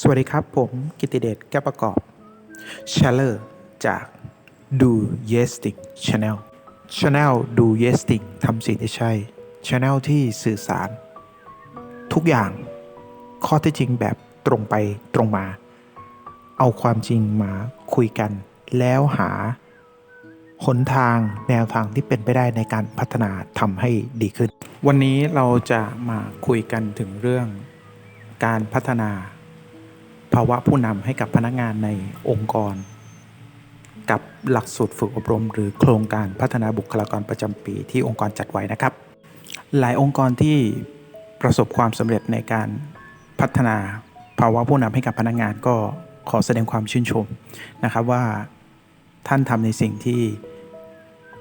สวัสดีครับ ผมกิติเดชแก้วประกอบช h เลอร์จาก Do Yestic Channel Channel Do Yestic ทำสิ่งที่ใช่ Channel ที่สื่อสาร ทุกอย่างข้อเท็จจริงแบบตรงไปตรงมา เอาความจริงมาคุยกัน แล้วหาหนทางแนวทางที่เป็นไปได้ในการพัฒนาทำให้ดีขึ้น วันนี้เราจะมาคุยกันถึงเรื่องการพัฒนา ภาวะผู้นำให้กับพนักงานในองค์กร กับหลักสูตรฝึกอบรม หรือโครงการพัฒนาบุคลากรประจำปีที่องค์กรจัดไว้นะครับ หลายองค์กรที่ประสบความสำเร็จในการพัฒนาภาวะผู้นำให้กับพนักงานก็ขอแสดงความชื่นชมนะครับว่าท่านทำในสิ่งที่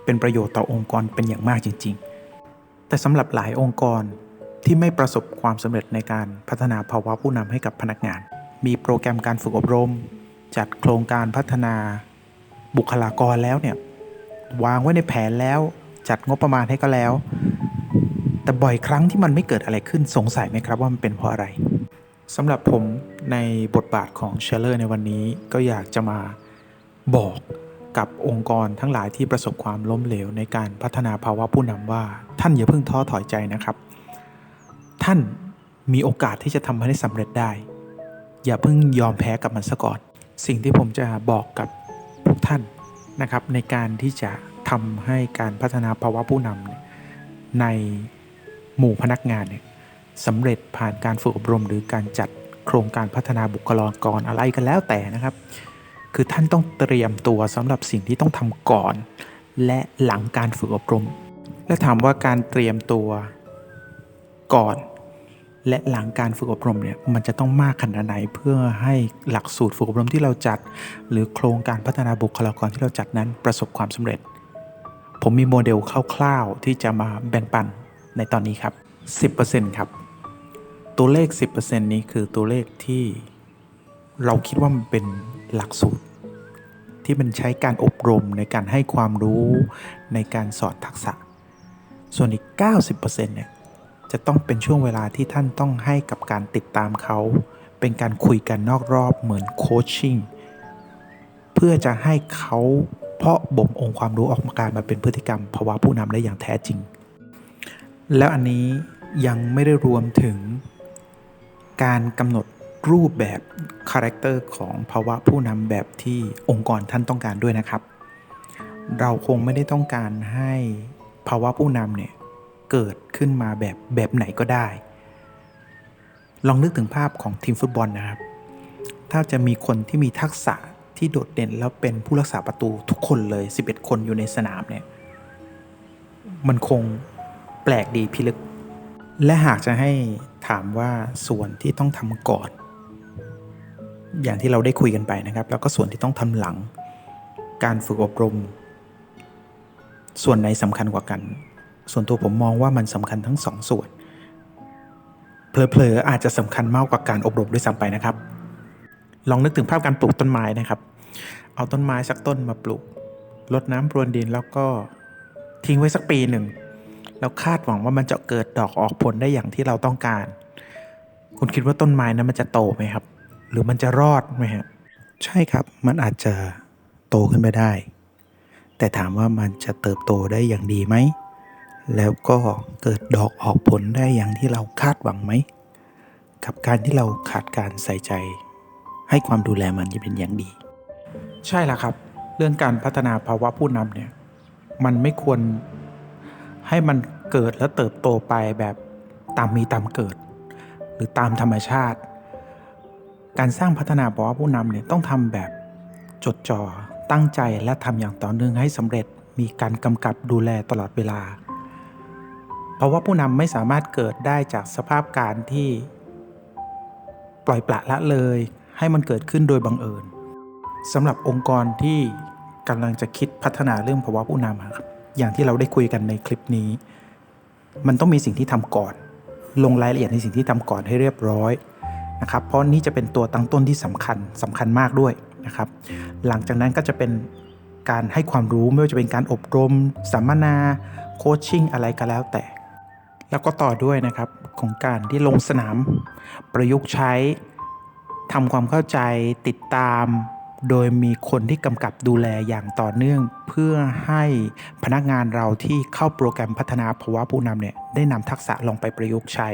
เป็นประโยชน์ต่อองค์กรเป็นอย่างมากจริง ๆ แต่สำหรับหลายองค์กรที่ไม่ประสบความสำเร็จในการพัฒนาภาวะผู้นำให้กับพนักงาน มีโปรแกรมการฝึกอบรม จัดโครงการพัฒนาบุคลากรแล้วเนี่ยวางไว้ในแผนแล้ว จัดงบประมาณให้ก็แล้ว แต่บ่อยครั้งที่มันไม่เกิดอะไรขึ้นสงสัยไหมครับว่ามันเป็นเพราะอะไรสำหรับผมในบทบาทของเชลเลอร์ในวันนี้ก็อยากจะมาบอกกับองค์กรทั้งหลายที่ประสบความล้มเหลวในการพัฒนาภาวะผู้นำว่า ท่านอย่าเพิ่งท้อถอยใจนะครับ ท่านมีโอกาสที่จะทำให้สำเร็จได้ อย่าเพิ่งยอมแพ้กับมันซะก่อน สิ่งที่ผมจะบอกกับพวกท่านนะครับในการที่จะทำให้การพัฒนาภาวะผู้นำนในหมู่พนักงานเนี่ยสำเร็จผ่านการฝึกอบรม หรือการจัดโครงการพัฒนาบุคลากรอะไรกันแล้วแต่นะครับ คือท่านต้องเตรียมตัวสำหรับสิ่งที่ต้องทำก่อน และหลังการฝึกอบรม และถามว่าการเตรียมตัวก่อน และหลังการฝึกอบรมเนี่ยมันจะต้องมากขนาดไหนเพื่อให้หลักสูตรฝึกอบรมที่เราจัด หรือโครงการพัฒนาบุคลากรที่เราจัดนั้นประสบความสำเร็จ ผมมีโมเดลคร่าวๆที่จะมาแบ่งปันในตอนนี้ครับ 10%ครับ ตัวเลข 10%นี้คือตัวเลขที่เราคิดว่ามันเป็นหลักสูตร ที่มันใช้การอบรมในการให้ความรู้ในการสอนทักษะ ส่วนอีก 90%เนี่ย จะต้องเป็นช่วงเวลาที่ท่านต้องให้กับการติดตามเขา เป็นการคุยกันนอกรอบเหมือนโคชชิ่งเพื่อจะให้เขาเพาะบ่มองค์ความรู้ออกมาการมาเป็นพฤติกรรมภาวะผู้นำได้อย่างแท้จริง แล้วอันนี้ยังไม่ได้รวมถึงการกำหนดรูปแบบคาแรคเตอร์ของภาวะผู้นำแบบที่องค์กรท่านต้องการด้วยนะครับ เราคงไม่ได้ต้องการให้ภาวะผู้นำเนี่ย เกิดขึ้นมาแบบแบบไหนก็ได้ ลองนึกถึงภาพของทีมฟุตบอลนะครับ ถ้าจะมีคนที่มีทักษะที่โดดเด่นแล้วเป็นผู้รักษาประตูทุกคนเลย 11 คนอยู่ในสนามเนี่ย มันคงแปลกดีพิลึก และหากจะให้ถามว่าส่วนที่ต้องทำก่อน อย่างที่เราได้คุยกันไปนะครับ แล้วก็ส่วนที่ต้องทำหลัง การฝึกอบรม ส่วนไหนสำคัญกว่ากัน ส่วนตัวผมมองว่ามันสำคัญทั้งสองส่วนเพลอๆอาจจะสำคัญมากกว่าการอบรมด้วยซ้ำไปนะครับ ลองนึกถึงภาพการปลูกต้นไม้นะครับ เอาต้นไม้สักต้นมาปลูกรดน้ำพรวนดินแล้วก็ทิ้งไว้สักปีหนึ่งแล้วคาดหวังว่ามันจะเกิดดอกออกผลได้อย่างที่เราต้องการ คุณคิดว่าต้นไม้นั้นมันจะโตไหมครับ หรือมันจะรอดไหมครับใช่ครับมันอาจจะโตขึ้นไปได้ แต่ถามว่ามันจะเติบโตได้อย่างดีไหม แล้วก็เกิดดอกออกผลได้อย่างที่เราคาดหวังไหม กับการที่เราขาดการใส่ใจ ให้ความดูแลมันจะเป็นอย่างดี ใช่แล้วครับ เรื่องการพัฒนาภาวะผู้นำเนี่ย มันไม่ควรให้มันเกิดและเติบโตไปแบบตามมีตามเกิด หรือตามธรรมชาติ การสร้างพัฒนาภาวะผู้นำเนี่ยต้องทำแบบจดจ่อตั้งใจและทำอย่างต่อเนื่องให้สำเร็จมีการกำกับดูแลตลอดเวลา เพราะว่าผู้นำไม่สามารถเกิดได้จากสภาพการที่ ปล่อยปละละเลย ให้มันเกิดขึ้นโดยบังเอิญสำหรับองค์กรที่กำลังจะคิดพัฒนาเรื่องภาวะผู้นำครับอย่างที่เราได้คุยกันในคลิปนี้ มันต้องมีสิ่งที่ทำก่อน ลงรายละเอียดในสิ่งที่ทำก่อนให้เรียบร้อยนะครับเพราะนี่จะเป็นตัวตั้งต้นที่สำคัญสำคัญมากด้วยนะครับ หลังจากนั้นก็จะเป็นการให้ความรู้ไม่ว่าจะเป็นการอบรม สัมมนา โคชชิ่งอะไรก็แล้วแต่ แล้วก็ต่อด้วยนะครับของการที่ลงสนาม ประยุกต์ใช้ทำความเข้าใจติดตามโดยมีคนที่กำกับดูแลอย่างต่อเนื่อง เพื่อให้พนักงานเราที่เข้าโปรแกรมพัฒนาภาวะผู้นำเนี่ยได้นำทักษะลองไปประยุกต์ใช้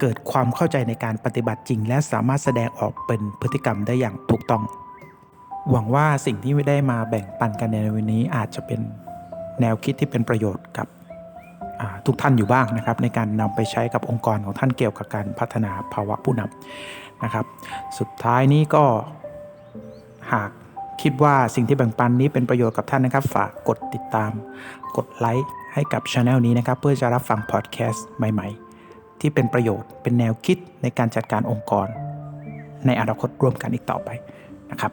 เกิดความเข้าใจในการปฏิบัติจริง และสามารถแสดงออกเป็นพฤติกรรมได้อย่างถูกต้อง หวังว่าสิ่งที่ได้มาแบ่งปันกันในวันนี้อาจจะเป็นแนวคิดที่เป็นประโยชน์กับ ทุกท่านอยู่บ้างนะครับ ในการนำไปใช้กับองค์กรของท่านเกี่ยวกับการพัฒนาภาวะผู้นำนะครับ สุดท้ายนี้ก็หากคิดว่าสิ่งที่แบ่งปันนี้เป็นประโยชน์กับท่านนะครับ ฝากกดติดตาม กดไลค์ให้กับช anel นี้นะครับ เพื่อจะรับฟังพอดแคสต์ใหม่ ๆ ที่เป็นประโยชน์เป็นแนวคิดในการจัดการองค์กร ในอนาคตร่วมกันอีกต่อไปนะครับ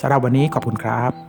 สำหรับวันนี้ขอบคุณครับ